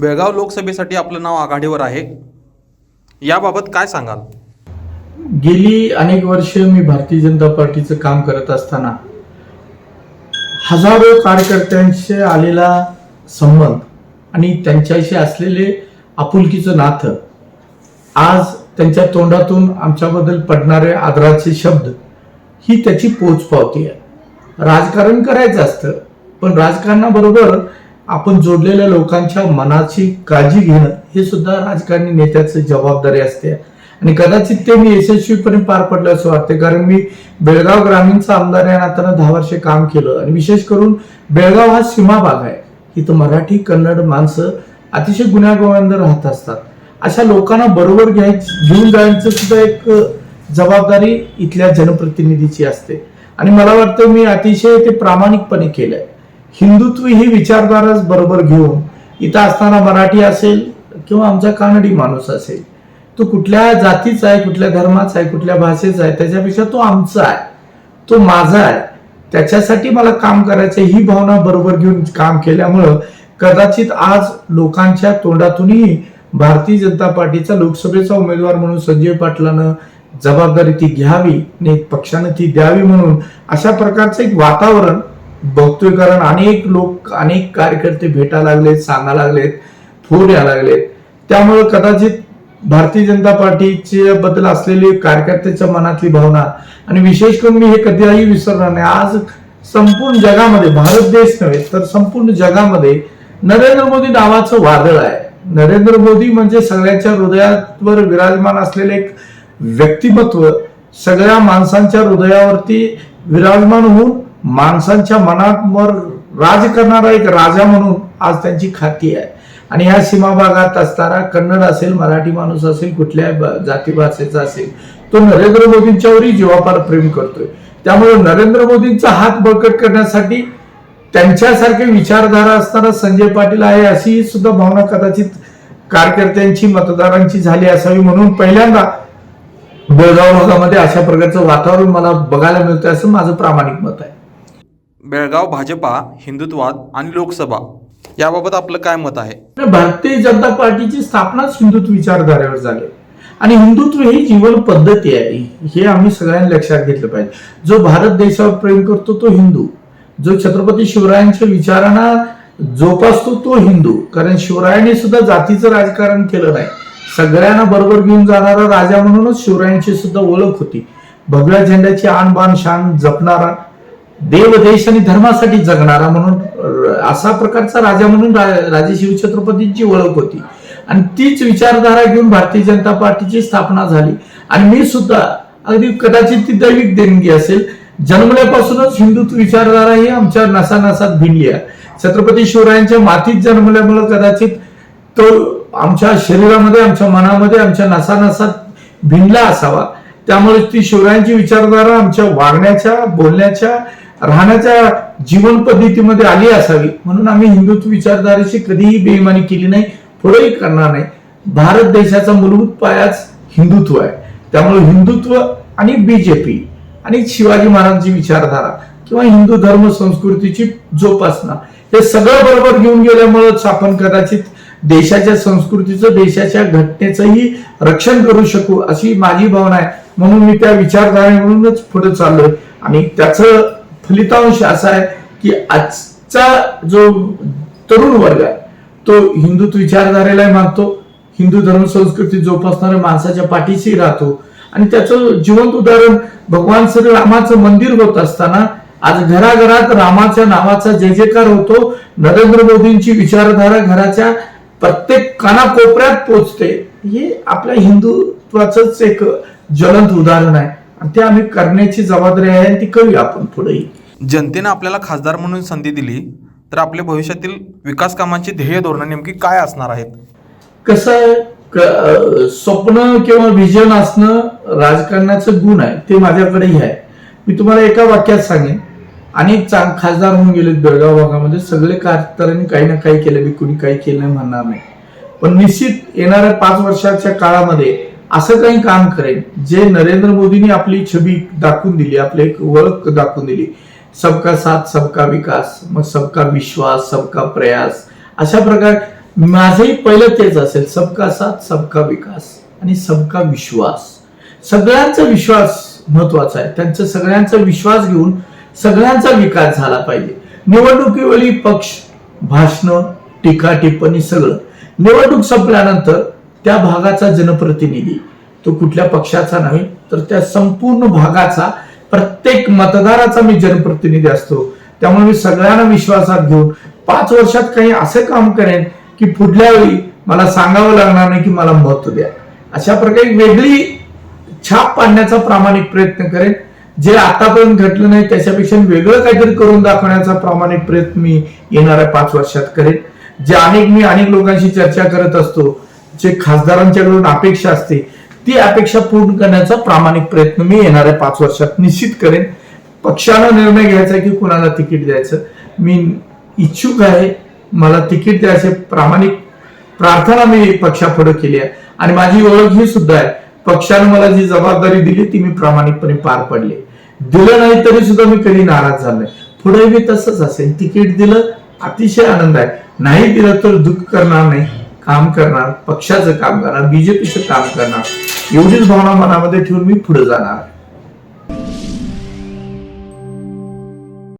बेळगाव लोकसभेसाठी आपलं नाव आघाडीवर आहे. याबाबत काय सांगाल? गेली अनेक वर्ष मी भारतीय जनता पार्टीचं काम करत असताना हजारो कार्यकर्त्यांशी आलेला संबंध आणि त्यांच्याशी असलेले आपुलकीचं नातं आज त्यांच्या तोंडातून आमच्याबद्दल पडणारे आदराचे शब्द ही त्याची पोच पावती आहे. राजकारण करायचं असतं पण राजकारणाबरोबर आपण जोडलेल्या लोकांच्या मनाची काळजी घेणं हे सुद्धा राजकारणी नेत्याची जबाबदारी असते. आणि कदाचित ते मी यशस्वीपणे पार पडलं असं वाटते कारण मी बेळगाव ग्रामीणचा आमदार या नात्यानं दहा वर्षे काम केलं. आणि विशेष करून बेळगाव हा सीमा भाग आहे. इथं मराठी कन्नड माणसं अतिशय गुन्ह्यागोविंद राहत असतात. अशा लोकांना बरोबर घ्यायचं घेऊन जायचं सुद्धा एक जबाबदारी इथल्या जनप्रतिनिधीची असते. आणि मला वाटतं मी अतिशय ते प्रामाणिकपणे केलंय. हिंदुत्व ही विचारधाराच बरोबर घेऊन इथं असताना मराठी असेल किंवा आमचा कानडी माणूस असेल तो कुठल्या जातीचा आहे कुठल्या धर्माचा आहे कुठल्या भाषेचा आहे त्याच्यापेक्षा तो आमचा आहे तो माझा आहे. त्याच्यासाठी मला काम करायचं ही भावना बरोबर घेऊन काम केल्यामुळं कदाचित आज लोकांच्या तोंडातूनही भारतीय जनता पार्टीचा लोकसभेचा उमेदवार म्हणून संजय पाटलानं जबाबदारी ती घ्यावी आणि पक्षानं ती द्यावी म्हणून अशा प्रकारचं एक वातावरण बघतोय कारण अनेक लोक अनेक कार्यकर्ते भेटा लागलेत सांगा लागलेत फोन या लागलेत. त्यामुळे कदाचित भारतीय जनता पार्टीच्या बद्दल असलेली कार्यकर्त्याच्या मनातली भावना आणि विशेष करून मी हे कधीही विसरणार नाही. आज संपूर्ण जगामध्ये भारत देश नव्हे तर संपूर्ण जगामध्ये नरेंद्र मोदी नावाचं वादळ आहे. नरेंद्र मोदी म्हणजे सगळ्यांच्या हृदयावर विराजमान असलेले एक व्यक्तिमत्व सगळ्या माणसांच्या हृदयावरती विराजमान होऊन माणसांच्या मनात मनावर राज करणारा एक राजा म्हणून आज त्यांची खाती आहे. आणि ह्या सीमा भागात असणारा कन्नड असेल मराठी माणूस असेल कुठल्या जाती भाषेचा असेल तो नरेंद्र मोदींच्यावरही जीवापार प्रेम करतोय. त्यामुळे नरेंद्र मोदींचा हात बळकट करण्यासाठी त्यांच्यासारखे विचारधारा असणारा संजय पाटील आहे अशी सुद्धा भावना कदाचित कार्यकर्त्यांची मतदारांची झाली असावी म्हणून पहिल्यांदा बेळगाव भागामध्ये अशा प्रकारचं वातावरण मला बघायला मिळतं असं माझं प्रामाणिक मत आहे. बेळगाव भाजपा हिंदुत्ववाद आणि लोकसभा याबाबत आपलं काय मत आहे? भारतीय जनता पार्टीची स्थापनाच हिंदुत्व विचारधारेवर झाली. आणि हिंदुत्व ही जीवन पद्धती आहे. हे आम्ही सगळ्यांनी लक्षात घेतलं पाहिजे. जो भारत देशावर प्रेम करतो तो हिंदू. जो छत्रपती शिवरायांच्या विचारांना जोपासतो तो हिंदू. कारण शिवरायांनी सुद्धा जातीचं राजकारण केलं नाही. सगळ्यांना बरोबर घेऊन जाणारा राजा म्हणूनच शिवरायांची सुद्धा ओळख होती. भगव्या झेंड्याची आणबाण शान जपणारा देव देश आणि धर्मासाठी जगणारा म्हणून असा प्रकारचा राजा म्हणून राजे शिवछत्रपतींची ओळख होती. आणि तीच विचारधारा घेऊन भारतीय जनता पार्टीची स्थापना झाली. आणि मी सुद्धा अगदी कदाचित ती दैविक देणगी असेल जन्मल्यापासूनच हिंदुत्व विचारधारा ही आमच्या नसानसात भिनली आहे. छत्रपती शिवरायांच्या मातीत जन्मल्यामुळे कदाचित तो आमच्या शरीरामध्ये आमच्या मनामध्ये आमच्या नसानसात भिनला असावा. त्यामुळे ती शिवरायांची विचारधारा आमच्या वागण्याच्या बोलण्याच्या राहण्याच्या जीवन पद्धतीमध्ये आली असावी म्हणून आम्ही हिंदुत्व विचारधारेची कधीही बेईमानी केली नाही पुढेही करणार नाही. भारत देशाचा मूलभूत पायाच हिंदुत्व आहे. त्यामुळे हिंदुत्व आणि बीजेपी आणि शिवाजी महाराजांची विचारधारा किंवा हिंदू धर्म संस्कृतीची जोपासना हे सगळं बरोबर घेऊन गेल्यामुळेच आपण कदाचित देशाच्या संस्कृतीचं देशाच्या घटनेचंही रक्षण करू शकू अशी माझी भावना आहे. म्हणून मी त्या विचारधारेवरूनच पुढे चाललोय आणि त्याचं फलितांश असा आहे की आजचा जो तरुण वर्ग आहे तो हिंदुत्व विचारधारेला मानतो हिंदू धर्म संस्कृती जोपासणाऱ्या माणसाच्या पाठीशी राहतो. आणि त्याचं जिवंत उदाहरण भगवान श्री रामाचं मंदिर होत असताना आज घराघरात रामाच्या नावाचा जय जयकार होतो. नरेंद्र मोदींची विचारधारा घराच्या प्रत्येक कानाकोपऱ्यात पोचते. हे आपल्या हिंदुत्वाचंच एक ज्वलंत उदाहरण आहे. आणि ते आम्ही करण्याची जबाबदारी आहे आणि ती करूया आपण पुढेही. जनतेनं आपल्याला खासदार म्हणून संधी दिली तर आपल्या भविष्यातील विकास कामांची ध्येय धोरणं नेमकी काय असणार आहेत? कसं आहे स्वप्न किंवा विजन असणं राजकारणाचं गुण आहे ते माझ्याकडेही आहे. मी तुम्हाला एका वाक्यात सांगेन. अनेक चांग खासदार होऊन गेले बेळगाव भागामध्ये. सगळे खासदारांनी काही ना काही केलं मी कुणी काही केलं नाही म्हणणार नाही. पण निश्चित येणाऱ्या पाच वर्षाच्या काळामध्ये असं काही काम करेन जे नरेंद्र मोदींनी आपली छबी दाखवून दिली आपली एक ओळख दाखवून दिली. सबका साथ सबका विकास मग सबका विश्वास सबका प्रयास. अशा प्रकार माझंही पहिलं तेच असेल सबका साथ सबका विकास आणि सबका विश्वास. सगळ्यांचा विश्वास महत्त्वाचा आहे. त्यांचा सगळ्यांचा विश्वास घेऊन सगळ्यांचा विकास झाला पाहिजे. निवडणुकीवेळी पक्ष भाषण टीका टिप्पणी सगळं. निवडणूक संपल्यानंतर त्या भागाचा जनप्रतिनिधी तो कुठल्या पक्षाचा नाही तर त्या संपूर्ण भागाचा प्रत्येक मतदाराचा मी जनप्रतिनिधी असतो. त्यामुळे मी सगळ्यांना विश्वासात घेऊन पाच वर्षात काही असं काम करेन की पुढल्या वेळी मला सांगावं लागणार नाही की मला मत द्या. अशा प्रकारे वेगळी छाप पाडण्याचा प्रामाणिक प्रयत्न करेन. जे आतापर्यंत घडलं नाही त्याच्यापेक्षा वेगळं काहीतरी करून दाखवण्याचा प्रामाणिक प्रयत्न मी येणाऱ्या पाच वर्षात करेन. जे अनेक मी अनेक लोकांशी चर्चा करत असतो जे खासदारांच्याकडून अपेक्षा असते ती अपेक्षा पूर्ण करण्याचा प्रामाणिक प्रयत्न मी येणाऱ्या पाच वर्षात निश्चित करेन. पक्षानं निर्णय घ्यायचा की कुणाला तिकीट द्यायचं? मी इच्छुक आहे. मला तिकीट द्यायचे प्रामाणिक प्रार्थना मी पक्षापुढे केली आहे. आणि माझी ओळख ही सुद्धा आहे. पक्षाने मला जी जबाबदारी दिली ती मी प्रामाणिकपणे पार पडली. दिलं नाही तरी सुद्धा मी कधी नाराज झालो नाही. पुढे मी तसंच असेल तिकीट दिलं अतिशय आनंद आहे. नाही दिलं तर दुःख करणार नाही. काम करणार पक्षाचं काम करणार बीजेपीचं काम करणार एवढीच भावना मनामध्ये ठेवून मी पुढे जाणार.